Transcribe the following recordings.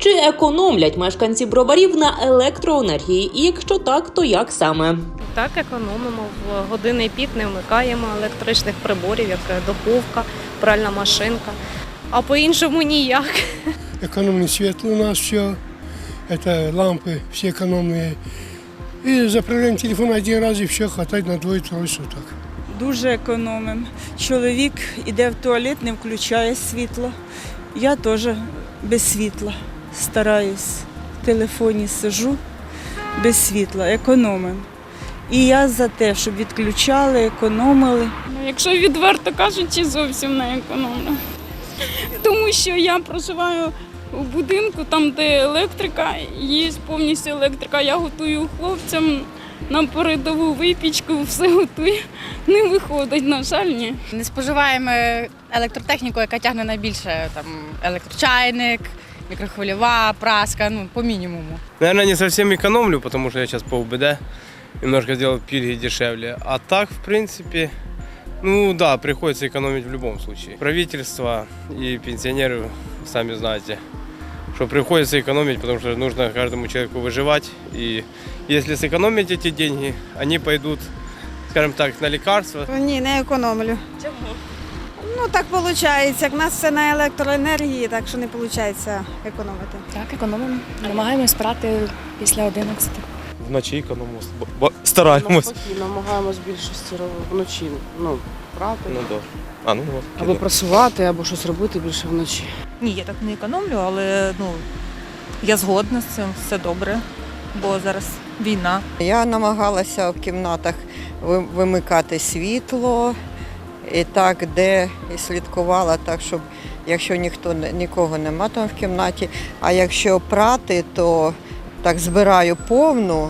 Чи економлять мешканці броварів на електроенергії? І якщо так, то як саме? Так, економимо в години пік, не вмикаємо електричних приборів, як духовка, пральна машинка. А по-іншому ніяк. экономный свет у нас все. Это лампы все экономные. И заправляем телефон один раз и все, хватает на двое-трое суток. Дуже економимо. Чоловік іде в туалет, не включає світло. Я теж без світла стараюсь. В телефоні сижу без світла, економимо. І я за те, щоб відключали, економили. Ну, Якщо відверто кажучи, зовсім не економлю. Тому що я проживаю у будинку, там, де електрика, є повністю електрика. Я готую хлопцям на передову випічку, все готую. Не виходить, на жаль, ні. Не споживаємо електротехніку, яка тягне найбільше там електрочайник, мікрохвильова, праска, ну по мінімуму. Наверное, не совсем экономлю, потому что я сейчас по УБД немножко сделал пильги дешевле. А так, в принципе, ну да, приходится экономить в любом случае. Правительство и пенсионеры, сами знаете, что приходится экономить, потому что нужно каждому человеку выживать. И если сэкономить эти деньги, они пойдут, скажем так, на лекарства, Ні, не економлю. Чому? Ну так виходить. Як в нас все на електроенергії, так що не виходить економити. Так, економимо. Намагаємось брати після 11. вночі економимо, стараємось. Навпаки, намагаємось більшості вночі ну, брати. Ну, да. А, ну, от, Або працювати, або щось робити більше вночі. Ні, я так не економлю, але ну я згодна з цим, все добре, бо зараз війна. Я намагалася в кімнатах вимикати світло і так, де і слідкувала так, щоб якщо ніхто нікого нема там в кімнаті, а якщо прати, то так збираю повну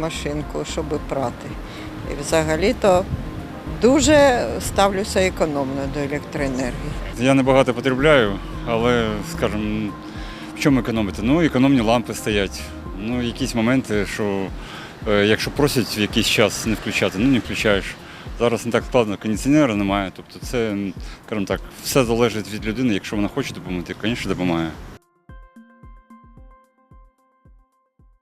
машинку, щоб прати. І взагалі-то дуже ставлюся економно до електроенергії. Я небагато потребляю, але, скажімо, в чому економити? Ну, економні лампи стоять. Ну, якісь моменти, що е, якщо просять в якийсь час не включати, ну не включаєш. Зараз не так складно, кондиціонера немає. Тобто це, скажімо так, все залежить від людини. Якщо вона хоче допомогти, звісно, допомагає.